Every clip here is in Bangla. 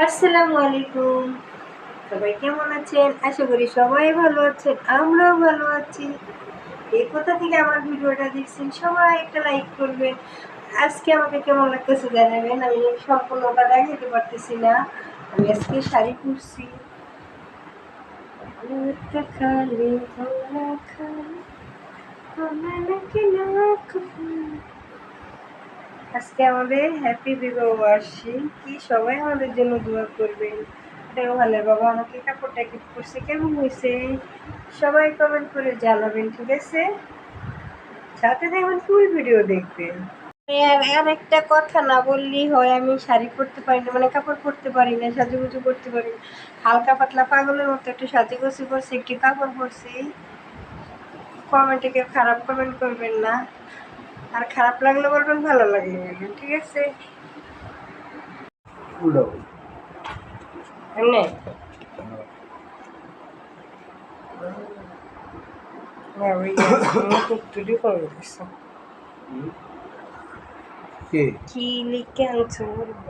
আসসালামু আলাইকুম। সবাই কেমন আছেন? আশা করি সবাই ভালো আছেন, আমরাও ভালো আছি। এই কোথা থেকে আমার ভিডিওটা দেখছেন, সবাই একটা লাইক করবেন। আজকে আমাকে কেমন লাগতেছে জানাবেন? আমি সম্পূর্ণ সম্পূর্ণটা দেখাতে পারতেছি না। আমি আজকে শাড়ি পরছি। খালি খালি আমার নাকি নাক ফুল। আজকে আমাদের হ্যাপি বিবাহ কি সবাই আমাদের জন্য দোয়া করবেন? ভালো বাবা আমাকে কাপড়টা গিফট করছে, কেমন হয়েছে? সবাই কমেন্ট করে জানাবেন, ঠিক আছে? সাথে দেখবেন ফুল ভিডিও দেখবেন। আর আর একটা কথা না বললেই হয়, আমি শাড়ি পরতে পারি না মানে কাপড় পরতে পারি না, সাজুগুজু করতে পারি না। হালকা পাতলা পাগলের মতো একটু সাজুগুজু করছি, একটু কাপড় পরছি। কমেন্টে কেউ খারাপ কমেন্ট করবেন না। আর খারাপ লাগলে বলবেন ভালো লাগলে বলবেন ঠিক আছে? এমনি? কে? কি লিখে আনছো বলব?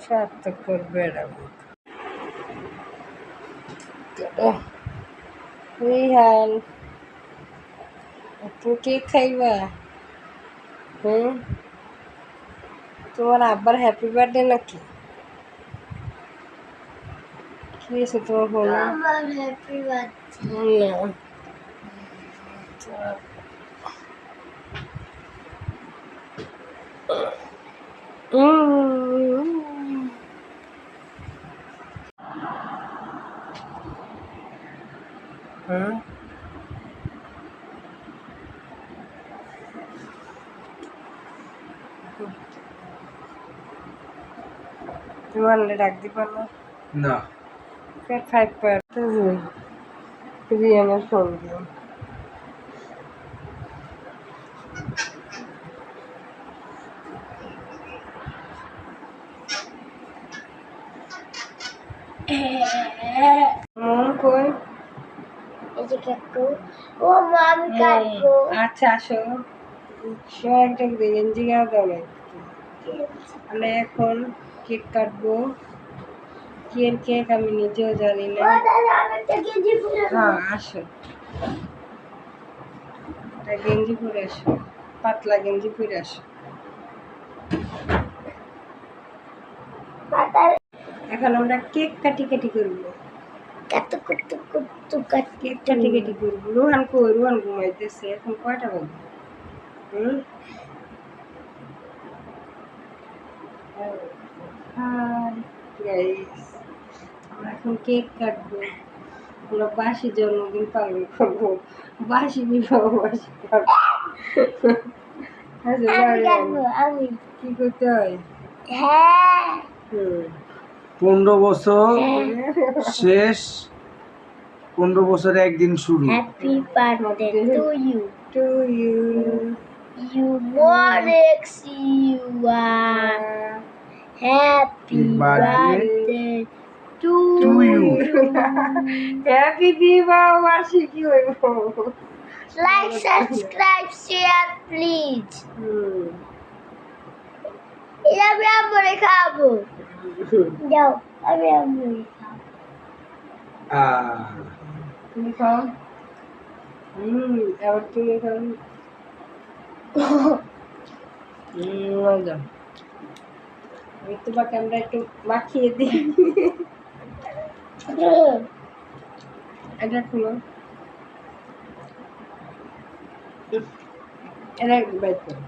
সার্থক করবে তুমি কে খাইবা হুম তোমার আব্বার হ্যাপি বার্থডে নাকি কি হয়েছে তোমার ফোনে আমার হ্যাপি বার্থডে না উম। ডাক দিবা না। না রিয়ানের ফোন মন কই? কাকু। ও মা আমি কাটবো আচ্ছা আসো। সবাই একটা গেঞ্জি গাও দাও না। আমরা এখন কেক কাটবো। কি কেক আমি নিজেও জানি না। হ্যাঁ আসো। একটা গেঞ্জি পরে আসো। পাতলা গেঞ্জি পরে আসো। এখন আমরা কেক কাটি কাটি করব। কেক কাটি কাটি করব। রোহান কই? রোহান ঘুমাইতেছে। এখন কয়টা বাজে? হুম হাই গাইস আমরা এখন কেক কাটবো আমরা বাসি জন্মদিন পালন করব বাসি বিবাহ বাসি কাটবো। আমি বাড়ি কি করতে হয় হ্যাঁ পনেরো বছর শেষ পনেরো বছরে একদিন শুরু happy birthday to you to you you মনেক্স you are happy birthday to To you. Happy বিবাহ বার্ষিকী হইব লাইক সাবস্ক্রাইব শেয়ার প্লিজ হুম এটা আমি আমরে খাবো যাও আমি আমরে খাবো আহ, তুমি খাও হুম এবার তুমি খাও হুম মজা আমি তোমাকে আমরা একটু মাখিয়ে দিই। এটা খুলো। এটা বাইর করো।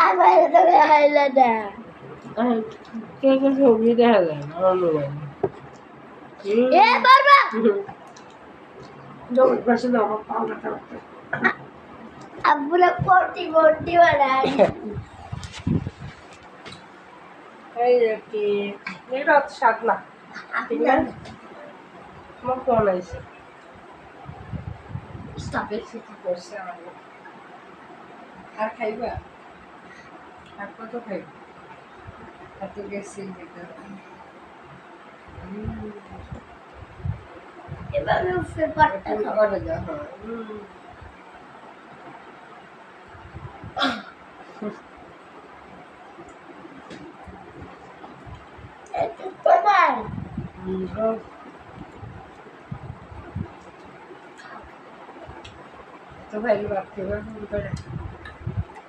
আমার তো খাইলে না। কে কে ছবি দেখা যায় না। এ বাবা আমার। আব্বুরা এই কি, এটা অত স্বাদ না। ঠিক না? আমার ফোন আইছে। বেশি কি করছে আমার আর খাইবা? আর কত খাইবা? এত গেছি যেটা হুম। এভাবে পেপারটা খাব ওটা দাও, হ্যাঁ। হুম। পেপার হুম, দাও। তো ভাই বাপ কে বাপ হুম করে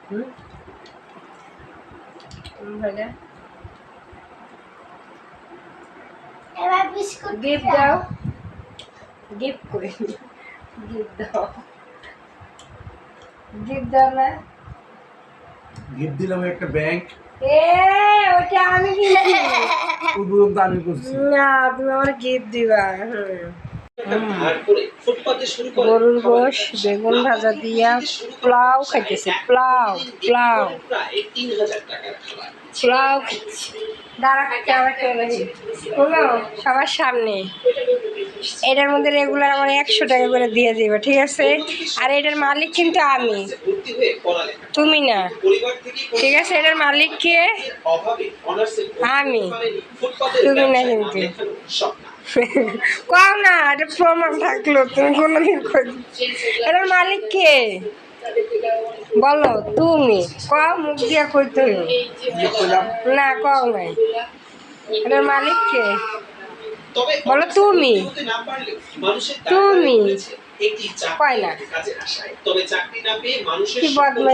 হুম হুম ভাইয়া এবার বিস্কুট গিফট দাও গিফট করে গিফট দাও। গিফট দাও না? গিফট দিলাম একটা ব্যাংক। এ ওটা আমি কিনেছি। উদ্বোধন তো আমি করছি। না তুমি আমার গিফট দিবা। হুম। গরুর গোশ বেগুন ভাজা দিয়া পোলাও খাইতেছে পোলাও পোলাও। পোলাও সবার সামনে। এটার মধ্যে রেগুলার আমার একশো টাকা করে দিয়ে দিবে ঠিক আছে? আর এটার মালিক কিন্তু আমি। তুমি না। ঠিক আছে এটার মালিক কে আমি। তুমি না কিন্তু। কম না, এটা প্রমাণ থাকল, তুমি কোনোদিন এটার মালিক কে বলো, তুমি ক মুখ দিয়া কইতে। না, কও নাই এটার মালিক কে বলো, তুমি। তুমি। একটি না। কাজে আসায়। তবে চাকরি না পেয়ে মানুষের কি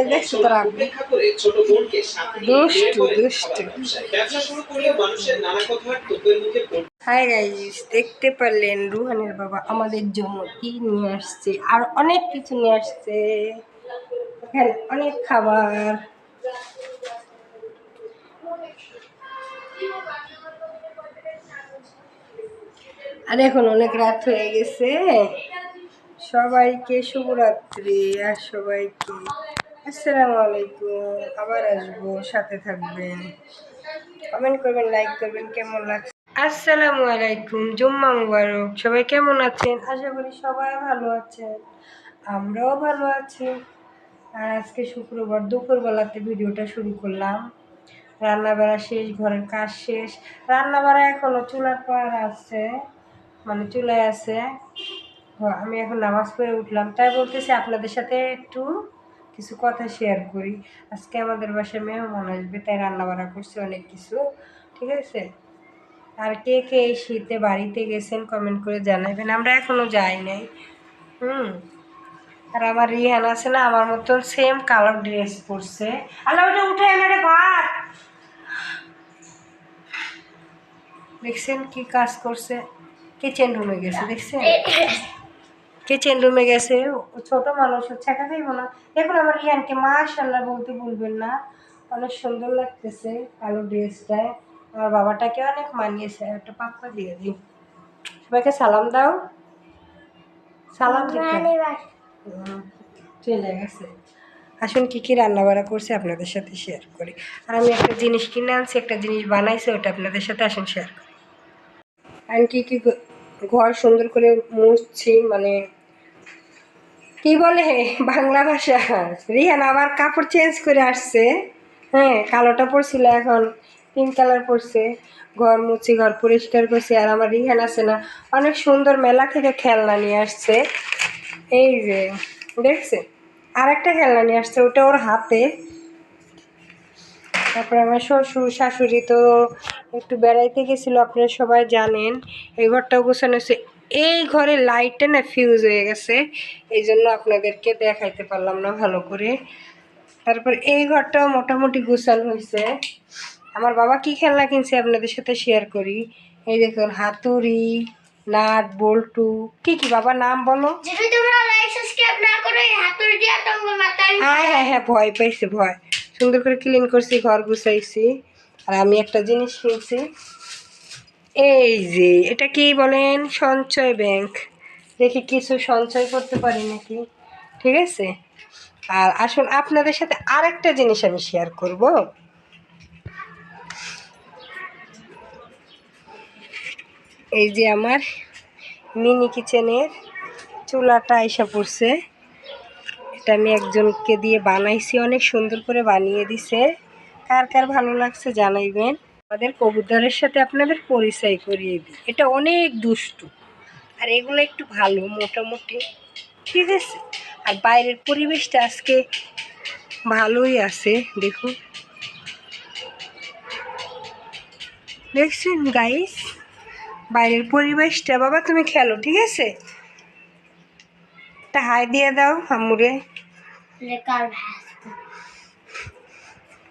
দেখছ তোরা? উপেক্ষা করে ছোট বোনকে সাথে নিয়ে দুষ্টু, দুষ্টু। খাবার ব্যবসা শুরু করলেও মানুষের নানা কথার তোপের মুখে হাই গাইস দেখতে পারলেন রুহানের বাবা আমাদের জন্য কি নিয়ে আসছে। আর অনেক কিছু নিয়ে আসছে। এখানে অনেক খাবার। আর এখন অনেক রাত হয়ে গেছে। সবাইকে শুভরাত্রি আর সবাইকে আসসালামু আলাইকুম। আবার আসব, সাথে থাকবেন। কমেন্ট করবেন লাইক করবেন, কেমন লাগছে? আসসালামু আলাইকুম, জুম্মা মুবারক। সবাই কেমন আছেন? আশা করি সবাই ভালো আছেন। আমরাও ভালো আছি। আর আজকে শুক্রবার, দুপুরবেলাতে ভিডিওটা শুরু করলাম। রান্না বাড়া শেষ, ঘরের কাজ শেষ। রান্না বাড়া এখনও চুলার পর আছে মানে চুলায় আছে। আমি এখন নামাজ পড়ে উঠলাম। তাই বলতেছি আপনাদের সাথে একটু কিছু কথা শেয়ার করি। আজকে আমাদের বাসায় মেহমান আসবে, তাই রান্না বান্না করছি অনেক কিছু। ঠিক আছে? আর কে কে এই শীতে বাড়িতে গেছেন কমেন্ট করে জানাবেন। আমরা এখনও যাই নাই। হুম? আর আমার রিহান আছে না, আমার মতন সেম কালার ড্রেস পরছে। আল্লাহ, ওটা উঠে এনে রে ভাত! দেখছেন কি কাজ করছে? কিচেন রুমে গেছে, দেখছেন? কিচেন রুমে গেছে ছোট মানুষ ছেঁকা খাইব না। দেখুন আমার রিয়ানকে মাশাল্লাহ বলতে ভুলবেন না। অনেক সুন্দর লাগতেছে কালো ড্রেসটায় আমার বাবাটাকে অনেক মানিয়েছে একটা পাপ্পা দিয়ে দিই। সবাইকে সালাম দাও। সালাম চলে গেছে। আসুন কী কী রান্না বান্না করছে আপনাদের সাথে শেয়ার করি। আর আমি একটা জিনিস কিনে আনছি একটা জিনিস বানাইছি ওটা আপনাদের সাথে আসুন শেয়ার করি। আমি কী কী ঘর সুন্দর করে মুছছি মানে কি বলে? বাংলা ভাষা। রিহান আবার কাপড় চেঞ্জ করে আসছে। হ্যাঁ কালোটা পরছিল এখন পিঙ্ক কালার পরছে। ঘর মুছি, ঘর পরিষ্কার করছে, আর আমার রিহান আছে না। অনেক সুন্দর মেলা থেকে খেলনা নিয়ে আসছে। এই যে দেখছে আর একটা খেলনা নিয়ে আসছে, ওটা ওর হাতে। তারপরে আমার শ্বশুর, শাশুড়ি তো একটু বেড়াইতে গেছিল, আপনারা সবাই জানেন। এই ঘরটাও গোছানো এই ঘরে লাইটটা না ফিউজ হয়ে গেছে। এই জন্য আপনাদেরকে দেখাইতে পারলাম না ভালো করে। তারপর এই ঘরটাও মোটামুটি গোছানো হয়েছে। আমার বাবা কি খেলনা কিনছে আপনাদের সাথে শেয়ার করি। এই দেখুন হাতুড়ি নাট বল্টু। কি কি বাবা নাম বলো? হ্যাঁ হ্যাঁ হ্যাঁ ভয় পাইছে ভয়। সুন্দর করে ক্লিন করছি ঘর গুছাইছি। আর আমি একটা জিনিস কিনছি। এই যে, এটা কি বলেন? সঞ্চয় ব্যাংক। দেখি কিছু সঞ্চয় করতে পারি নাকি? ঠিক আছে? আর আসুন, আপনাদের সাথে আরেকটা জিনিস আমি শেয়ার করব। এই যে আমার মিনি কিচেনের চুলাটা এসে পড়ছে। এটা আমি একজনকে দিয়ে বানাইছি, অনেক সুন্দর করে বানিয়ে দিছে। কার কার ভালো লাগছে জানাইবেন। আমাদের কবুতরের সাথে আপনাদের পরিচয় করিয়ে দিই। এটা অনেক দুষ্টু। আর এগুলো একটু ভালো মোটামুটি। ঠিক আছে? আর বাইরের পরিবেশটা আজকে ভালোই আছে দেখুন। দেখছেন গাইস বাইরের পরিবেশটা। বাবা তুমি খেলো ঠিক আছে? একটা হাই দিয়ে দাও আমুরে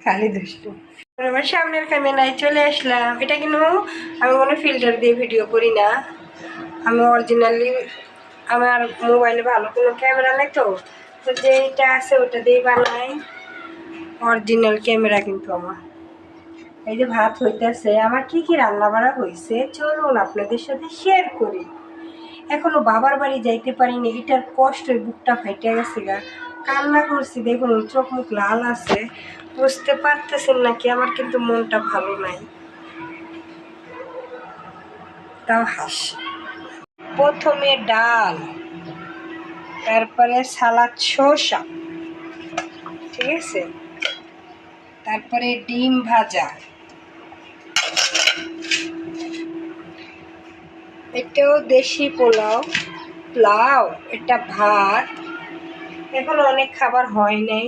ভাস্ত দুষ্টু। এবার সামনের ক্যামেরায় চলে আসলাম। এটা কিন্তু আমি কোনো ফিল্টার দিয়ে ভিডিও করি না। আমি অরিজিনালি আমার মোবাইলে ভালো কোনো ক্যামেরা নেই তো। তো যেটা আছে ওটা দিয়ে বানাই। অরিজিনাল ক্যামেরা কিন্তু আমার। এই যে ভাত হইতেছে, আমার কি কি রান্না বাড়া হয়েছে চলুন আপনাদের সাথে শেয়ার করি। এখনও বাবার বাড়ি যাইতে পারিনি, এটার কষ্ট বুকটা ফাইটে গেছে গা। কান্না করছি, দেখুন, চোখ মুখ লাল আছে, বুঝতে পারতেছেন নাকি? আমার কিন্তু মনটা ভালো নাই। তাও হাস। প্রথমে ডাল, তারপরে সালাদ শসা, ঠিক আছে? তারপরে ডিম ভাজা। এটাও দেশি পোলাও। পোলাও এটা ভাত। এখন অনেক খাবার হয় নাই।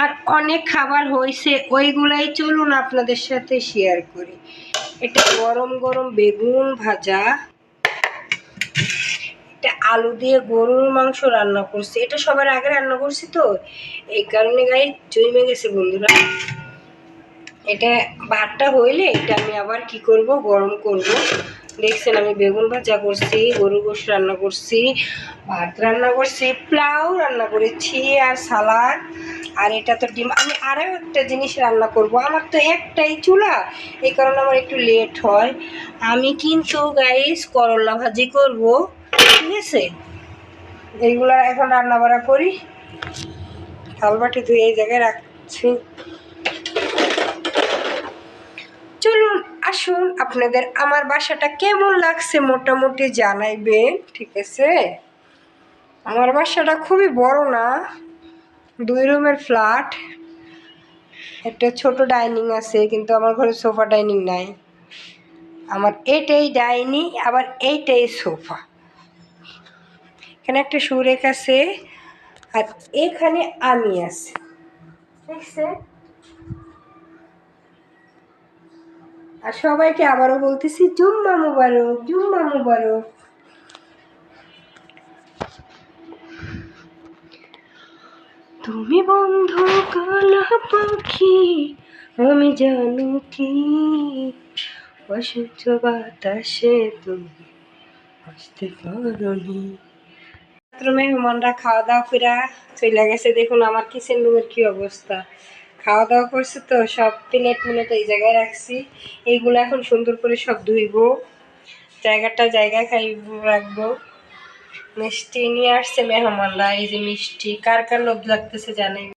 আর অনেক খাবার হয়েছে ওইগুলাই চলুন আপনাদের সাথে শেয়ার করি। এটা গরম গরম বেগুন ভাজা। এটা আলু দিয়ে গরুর মাংস রান্না করছি। এটা সবার আগে রান্না করছি তো, এই কারণে গায়ে জমে গেছে বন্ধুরা। এটা ভাতটা হইলে এটা আমি আবার কি করব? গরম করব। দেখছেন, আমি বেগুন ভাজা করছি গরু গোশ রান্না করছি, ভাত রান্না করছি, পোলাও রান্না করেছি, আর সালাদ, আর এটা তো ডিম। আমি আরও একটা জিনিস রান্না করব। আমার তো একটাই চুলা এই কারণে আমার একটু লেট হয়। আমি কিন্তু গাইস করলা ভাজি করব, ঠিক আছে? এইগুলো এখন রান্না বাড়া করি। থালবাটি ধুয়ে এই জায়গায় রাখছি চলুন আসুন, আপনাদের আমার বাসাটা কেমন লাগছে মোটামুটি জানাইবেন, ঠিক আছে? আমার বাসাটা খুবই বড় না, দুই রুমের ফ্ল্যাট, একটা ছোট ডাইনিং আছে, কিন্তু আমার ঘরে সোফা ডাইনিং নাই। আমার এইটাই ডাইনিং, আবার এইটাই সোফা। এখানে একটা সুরেক আছে, আর এখানে আমি আছি দেখছে আর সবাইকে আবারও বলতেছি, জুম্মা মুবারক জুম্মা মুবারক। তুমি বন্ধু কালা পাখি, আমি জানো কি। অসহ্য বাতাসে তুমি আসতে পারি বাথরুমে মেহমানরা খাওয়া দাওয়া করে চলে গেছে, দেখুন আমার কিচেন রুমের কি অবস্থা। খাওয়া দাওয়া করছে তো, সব প্লেট মিলেট এই জায়গায় রাখছি। এইগুলো এখন সুন্দর করে সব ধুইব, জায়গাটা জায়গায় খাই রাখব। মিষ্টি নিয়ে আসছে মেহমানরা, এই যে মিষ্টি, কার কার লোভ লাগতেছে জানাই